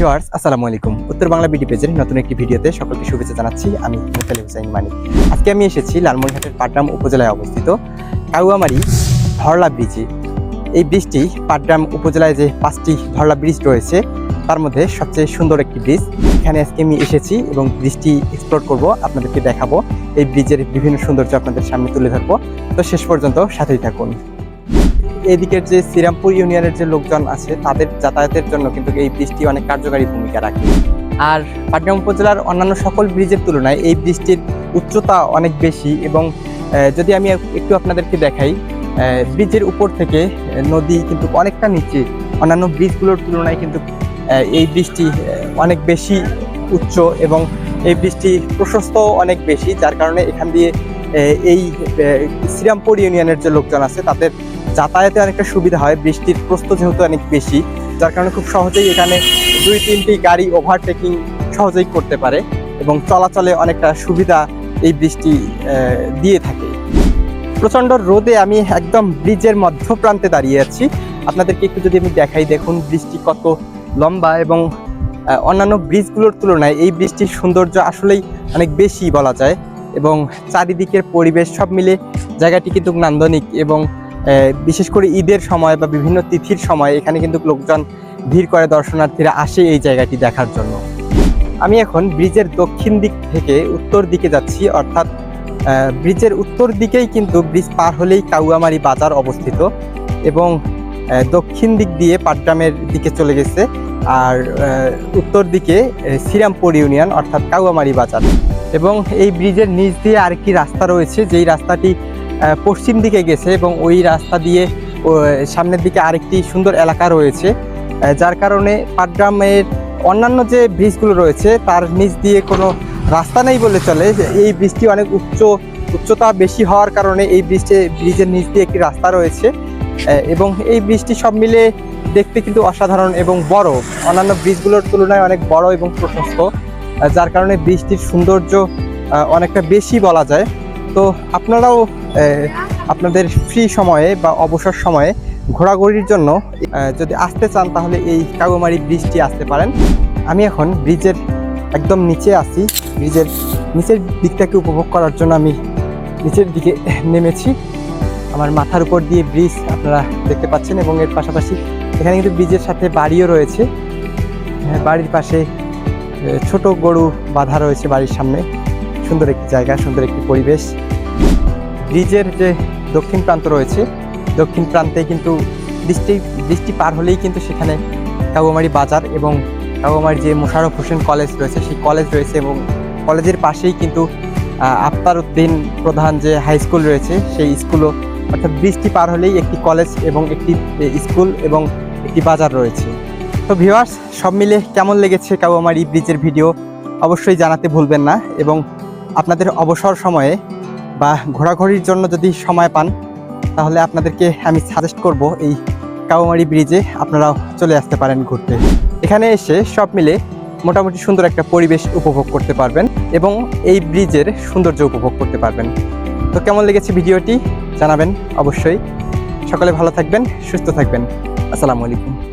Viewers, আসসালামু আলাইকুম। উত্তর বাংলা বিডি পেজের নতুন একটি ভিডিওতে সকলকে শুভেচ্ছা জানাচ্ছি, আমি মুতালি হুসাইন মানিক। আজকে আমি এসেছি লালমনিরহাটের পাটগ্রাম উপজেলায় অবস্থিত কাউয়ামারি ধরলা ব্রিজে। এই ব্রিজটি পাটগ্রাম উপজেলায় যে পাঁচটি ধরলা ব্রিজ রয়েছে, তার মধ্যে সবচেয়ে সুন্দর একটি ব্রিজ। এখানে আজকে আমি এসেছি এবং ব্রিজটি এক্সপ্লোর করব, আপনাদেরকে দেখাবো। এই ব্রিজের বিভিন্ন সৌন্দর্য আপনাদের সামনে তুলে ধরবো। তো শেষ পর্যন্ত সাথেই থাকুন। এদিকের যে শ্রীরামপুর ইউনিয়নের যে লোকজন আছে তাদের যাতায়াতের জন্য কিন্তু এই ব্রিজটি অনেক কার্যকারী ভূমিকা রাখে। আর পাটগ্রাম উপজেলার অন্যান্য সকল ব্রিজের তুলনায় এই ব্রিজটির উচ্চতা অনেক বেশি এবং যদি আমি একটু আপনাদেরকে দেখাই ব্রিজের উপর থেকে নদী কিন্তু অনেকটা নিচে। অন্যান্য ব্রিজগুলোর তুলনায় কিন্তু এই আহ, অনেক বেশি উচ্চ এবং এই ব্রিজটি প্রশস্ত অনেক বেশি যার কারণে এখান দিয়ে এই শ্রীরামপুর ইউনিয়নের যে লোকজন আছে তাদের যাতায়াতে অনেকটা সুবিধা হয়, বৃষ্টির প্রস্থ যেহেতু অনেক বেশি, যার কারণে খুব সহজেই এখানে দুই, তিনটি গাড়ি ওভারটেকিং সহজেই করতে পারে এবং চলাচলে অনেকটা সুবিধা এই বৃষ্টি দিয়ে থাকে। প্রচণ্ড রোদে আমি একদম ব্রিজের মধ্যপ্রান্তে দাঁড়িয়ে আছি। আপনাদেরকে একটু যদি আমি দেখাই, দেখুন বৃষ্টি কত লম্বা এবং অন্যান্য ব্রিজগুলোর তুলনায় এই বৃষ্টির সৌন্দর্য আসলেই অনেক বেশি বলা যায় এবং চারিদিকের পরিবেশ সব মিলে জায়গাটি কিন্তু নান্দনিক এবং বিশেষ করে ঈদের সময় বা বিভিন্ন তিথির সময় এখানে কিন্তু লোকজন ভিড় করে, দর্শনার্থীরা আসে এই জায়গাটি দেখার জন্য। আমি এখন ব্রিজের দক্ষিণ দিক থেকে উত্তর দিকে যাচ্ছি, অর্থাৎ ব্রিজের উত্তর দিকেই কিন্তু ব্রিজ পার হলেই কাউয়ামারি বাজার অবস্থিত এবং দক্ষিণ দিক দিয়ে পাটগ্রামের দিকে চলে গেছে আর উত্তর দিকে শ্রীরামপুর ইউনিয়ন, অর্থাৎ কাউয়ামারি বাজার। এবং এই ব্রিজের নিচ দিয়ে আরেকটি রাস্তা রয়েছে, যেই রাস্তাটি পশ্চিম দিকে গেছে এবং ওই রাস্তা দিয়ে সামনের দিকে আরেকটি সুন্দর এলাকা রয়েছে। যার কারণে পাটগ্রামের অন্যান্য যে ব্রিজগুলো রয়েছে, তার নিচ দিয়ে কোনো রাস্তা নেই বলে চলে। এই ব্রিজটি অনেক উচ্চ, উচ্চতা বেশি হওয়ার কারণে এই ব্রিজে ব্রিজের নিচ দিয়ে একটি রাস্তা রয়েছে। এবং এই ব্রিজটি সব মিলে দেখতে কিন্তু অসাধারণ এবং বড়। অন্যান্য ব্রিজগুলোর তুলনায় অনেক বড় এবং প্রশস্ত যার কারণে ব্রিজটির সৌন্দর্য অনেকটা বেশি বলা যায়। তো আপনারাও আপনাদের ফ্রি সময়ে বা অবসর সময়ে ঘোরাঘুরির জন্য যদি আসতে চান তাহলে এই কাগমারি ব্রিজটি আসতে পারেন। আমি এখন ব্রিজের একদম নিচে আছি। ব্রিজের নিচের দিকটাকে উপভোগ করার জন্য আমি নিচের দিকে নেমেছি। আমার মাথার উপর দিয়ে ব্রিজ আপনারা দেখতে পাচ্ছেন এবং এর পাশাপাশি এখানে কিন্তু ব্রিজের সাথে বাড়িও রয়েছে। বাড়ির পাশে ছোট গরু বাঁধা রয়েছে বাড়ির সামনে। সুন্দর একটি জায়গা, সুন্দর একটি পরিবেশ। ব্রিজের যে দক্ষিণ প্রান্ত রয়েছে, দক্ষিণ প্রান্তে কিন্তু বৃষ্টি বৃষ্টি পার হলেই কিন্তু সেখানে কাবুমারি বাজার এবং কাবুমারি যে মোশাররফ হোসেন কলেজ রয়েছে, সেই কলেজ রয়েছে এবং কলেজের পাশেই কিন্তু আফতার উদ্দিন প্রধান যে হাই স্কুল রয়েছে, সেই স্কুলও অর্থাৎ বৃষ্টি পার হলেই একটি কলেজ এবং একটি স্কুল এবং একটি বাজার রয়েছে। তো ভিউয়ার্স, সব মিলে কেমন লেগেছে কাবুমারি ব্রিজের ভিডিও? অবশ্যই জানাতে ভুলবেন না এবং আপনাদের অবসর সময়ে বা ঘোরাঘুরির জন্য যদি সময় পান, তাহলে আপনাদেরকে আমি সাজেস্ট করব এই কাউমারি ব্রিজে আপনারাও চলে আসতে পারেন ঘুরতে। এখানে এসে সব মিলে মোটামুটি সুন্দর একটা পরিবেশ উপভোগ করতে পারবেন এবং এই ব্রিজের সৌন্দর্য উপভোগ করতে পারবেন। তো কেমন লেগেছে ভিডিওটি? জানাবেন অবশ্যই। সকলে ভালো থাকবেন, সুস্থ থাকবেন। আসসালামু আলাইকুম।